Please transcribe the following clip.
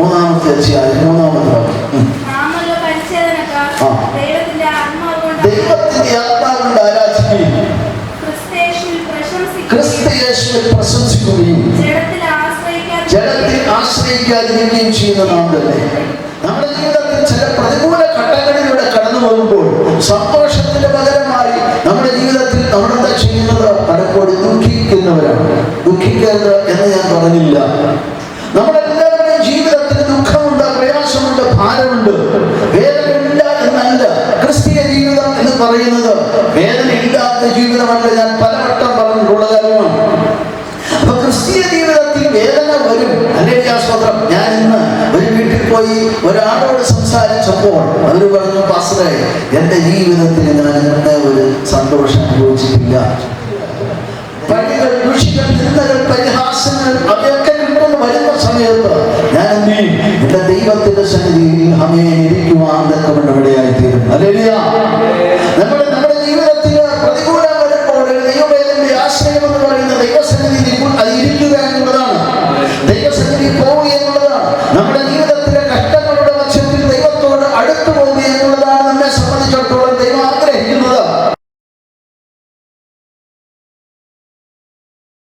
മൂന്നാമത്തെ അധ്യായം മൂന്നാമത്തെ വാക്യം. ദൈവത്തിന്റെ ആത്മാവിന്റെ ആരാധിക്കുകയും ക്രിസ്തയേശുവിൽ പ്രശംസിക്കുകയും ജലത്തിൽ ആശ്രയിക്കാതിരിക്കുകയും ചെയ്യുന്ന നാം തന്നെ നമ്മുടെ ജീവിതത്തിൽ ചില പ്രതികൂല ഘട്ടങ്ങളിലൂടെ കടന്നു പോകുമ്പോൾ സന്തോഷത്തിന് പകരമായി നമ്മുടെ ജീവിതത്തിൽ നമ്മളെന്താ ചെയ്യുന്നത് പലപ്പോഴും ദുഃഖിക്കുന്നവരാണ്. ദുഃഖിക്കരുത് എന്ന് ഞാൻ പറഞ്ഞില്ല. വേദനയില്ലാത്ത ജീവിതമല്ല ഞാൻ പലവട്ടം പറഞ്ഞിട്ടുള്ളത് കാര്യമാണ് അപ്പൊ ക്രിസ്തീയ ജീവിതത്തിൽ വേദന വരും. അല്ലെങ്കിൽ സ്തോത്രം. ഞാൻ ഇന്ന് ഒരു വീട്ടിൽ പോയി ഒരാളോട് സംസാരിച്ചപ്പോൾ അവർ പറഞ്ഞു പാസ്റ്ററെ ജീവിതത്തിൽ ഞാൻ ഒരു സന്തോഷം അനുഭവിച്ചിട്ടില്ല പഴികൾ ദുഷികൾ നിന്ദകൾ പരിഹാസങ്ങൾ അവയൊക്കെ വരുന്ന സമയത്ത് ഞാൻ എന്ത് ചെയ്യും? എന്റെ ദൈവത്തിന്റെ സന്നിധിയിൽ അമ്മയെ ഇരിക്കുവാൻ തക്കവണ്ണം Así es la de